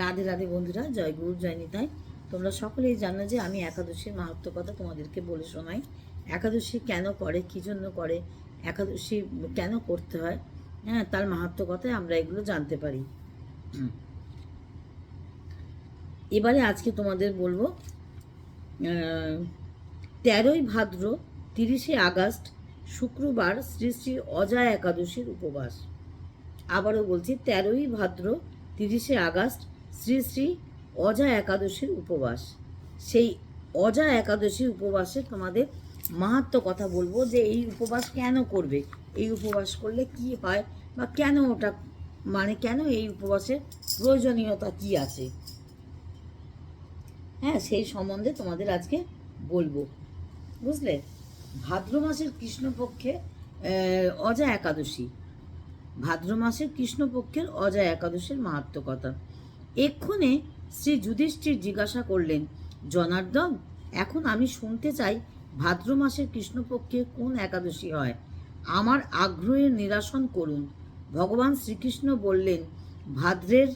রাধে রাধে বন্ধুরা, জয় গুরু, জয় নিতাই। তোমরা সকলেই জানো যে আমি একাদশীর মাহাত্ম কথা তোমাদেরকে বলে শোনাই। একাদশী কেন করে, কী জন্য করে, একাদশী কেন করতে হয় হ্যাঁ তার মাহাত্ম কথায় আমরা এগুলো জানতে পারি। এবারে আজকে তোমাদের বলব তেরোই ভাদ্র তিরিশে আগস্ট শুক্রবার শ্রী শ্রী অজয় একাদশীর উপবাস। আবারও বলছি, তেরোই ভাদ্র তিরিশে আগস্ট শ্রী শ্রী অজা একাদশীর উপবাস। সেই অজা একাদশীর উপবাসে তোমাদের মাহাত্ম কথা বলব যে এই উপবাস কেন করবে? এই উপবাস করলে কি হয় বা কেন ওটা মানে কেন এই উপবাসের প্রয়োজনীয়তা কি আছে? হ্যাঁ সেই সম্বন্ধে তোমাদের আজকে বলব। বুঝলে? ভাদ্র মাসের কৃষ্ণপক্ষে অজা একাদশী। ভাদ্র মাসের কৃষ্ণপক্ষের অজা একাদশের মাহাত্ম কথা। এক্ষণে শ্রী যুধিষ্ঠির জিজ্ঞাসা করলেন, জনার্দন, এখন আমি শুনতে চাই ভাদ্র মাসের কৃষ্ণপক্ষে কোন একাদশী হয়। আমার আগ্রহের নিরাসন করুন। ভগবান শ্রীকৃষ্ণ বললেন, ভাদ্রের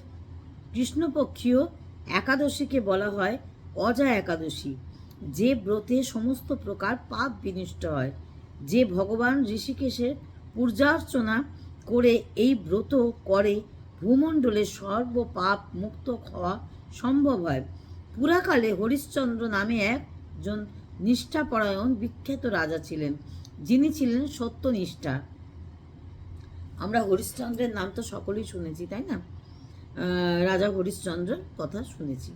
কৃষ্ণপক্ষীয় একাদশীকে বলা হয় অজা একাদশী। যে ব্রতে সমস্ত প্রকার পাপ বিনিষ্ট হয়, যে ভগবান ঋষিকেশের পূজার্চনা করে এই ব্রত করে ভূমণ্ডলে সর্ব পাপ মুক্ত হওয়া সম্ভব হয়। পুরাকালে হরিশ্চন্দ্র নামে একজন নিষ্ঠাপরায়ণ বিখ্যাত রাজা ছিলেন, যিনি ছিলেন সত্যনিষ্ঠা। আমরা হরিশ্চন্দ্রের নাম তো সকলেই শুনেছি, তাই না? রাজা হরিশ্চন্দ্রের কথা শুনেছি।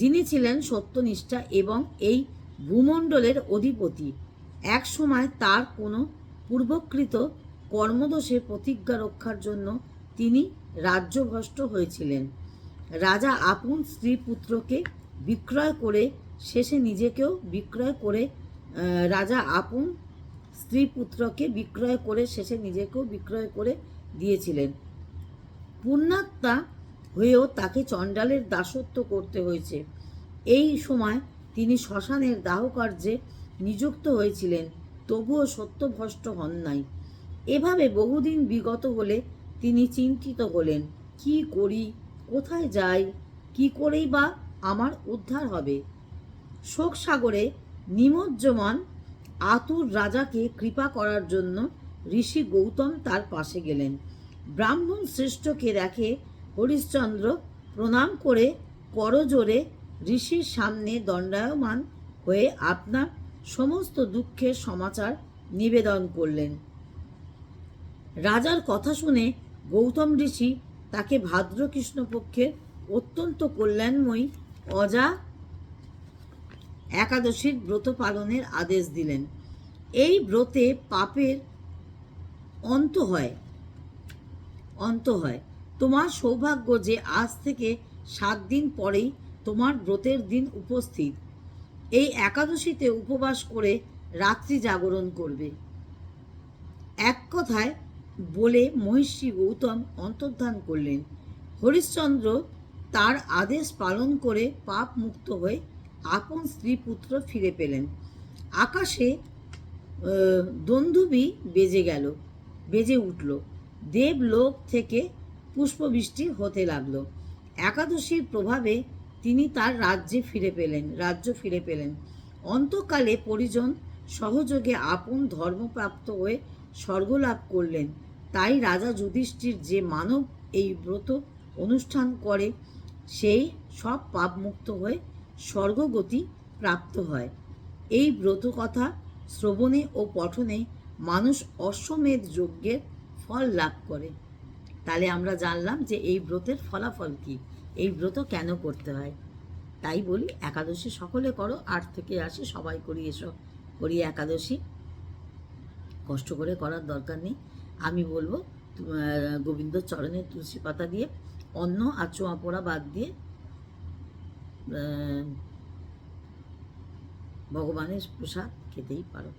যিনি ছিলেন সত্যনিষ্ঠা এবং এই ভূমণ্ডলের অধিপতি। এক সময় তার কোনো পূর্বকৃত কর্মদোষে প্রতিজ্ঞা রক্ষার জন্য তিনি রাজ্যভ্রষ্ট হয়েছিলেন। রাজা আপন স্ত্রী পুত্রকে বিক্রয় করে, শেষে নিজেকেও বিক্রয় করে রাজা আপন স্ত্রী পুত্রকে বিক্রয় করে, শেষে নিজেকেও বিক্রয় করে দিয়েছিলেন। পুণ্যাত্মা হয়েও তাকে চণ্ডালের দাসত্ব করতে হয়েছে। এই সময় তিনি শ্মশানের দাহকার্যে নিযুক্ত হয়েছিলেন, তবুও সত্যভ্রষ্ট হন নাই। এভাবে বহুদিন বিগত হলে তিনি চিন্তিত হলেন কি করি? কোথায় যাই? কি করেই বা আমার উদ্ধার হবে? শোক সাগরে নিমজ্জমান আতুর রাজাকে কৃপা করার জন্য ঋষি গৌতম তার পাশে গেলেন। ব্রাহ্মণ শ্রেষ্ঠকে দেখে হরিশ্চন্দ্র প্রণাম করে করজোরে ঋষির সামনে দণ্ডায়মান হয়ে আপনার সমস্ত দুঃখের সমাচার নিবেদন করলেন। রাজার কথা শুনে গৌতম ঋষি তাকে ভাদ্র কৃষ্ণপক্ষের অত্যন্ত কল্যাণময়ী অজা একাদশীর ব্রত পালনের আদেশ দিলেন। এই ব্রতে পাপের অন্ত হয় অন্ত হয়। তোমার সৌভাগ্য যে আজ থেকে সাত দিন পরেই তোমার ব্রতের দিন উপস্থিত। এই একাদশীতে উপবাস করে রাত্রি জাগরণ করবে। এক কথায় বলে মহিষী গৌতম অন্তর্ধান করলেন। হরিশ্চন্দ্র তার আদেশ পালন করে পাপ মুক্ত হয়ে আপন স্ত্রী পুত্র ফিরে পেলেন। আকাশে আহ, দন্দুবি বেজে গেল বেজে উঠল। দেবলোক থেকে পুষ্পবৃষ্টি হতে লাগল। একাদশীর প্রভাবে তিনি তার রাজ্যে ফিরে পেলেন রাজ্য ফিরে পেলেন। অন্তকালে পরিজন সহযোগে আপন ধর্মপ্রাপ্ত হয়ে স্বর্গলাভ করলেন। তাই রাজা যুধিষ্ঠির যে মানব এই ব্রত অনুষ্ঠান করে, সেই সব পাপমুক্ত হয়ে স্বর্গগতি প্রাপ্ত হয়। এই ব্রত কথা শ্রবণে ও পঠনে মানুষ অশ্বমেধ যজ্ঞের ফল লাভ করে। তাহলে আমরা জানলাম যে এই ব্রতের ফলাফল কি, এই ব্রত কেন করতে হয়? তাই বলি, একাদশী সকলে করো, আট থেকে আসি সবাই করি এসো করি একাদশী। কষ্ট করে করার দরকার নেই। আমি বলব গোবিন্দ চরণের তুলসী পাতা দিয়ে, অন্ন আর চোঁয়া পোড়া বাদ দিয়ে ভগবানের প্রসাদ খেতেই পারো।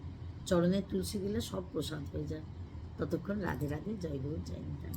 চরণের তুলসী দিলে সব প্রসাদ হয়ে যায়। ততক্ষণ রাধে রাধে, জয় গুরু, জয় নিতাই।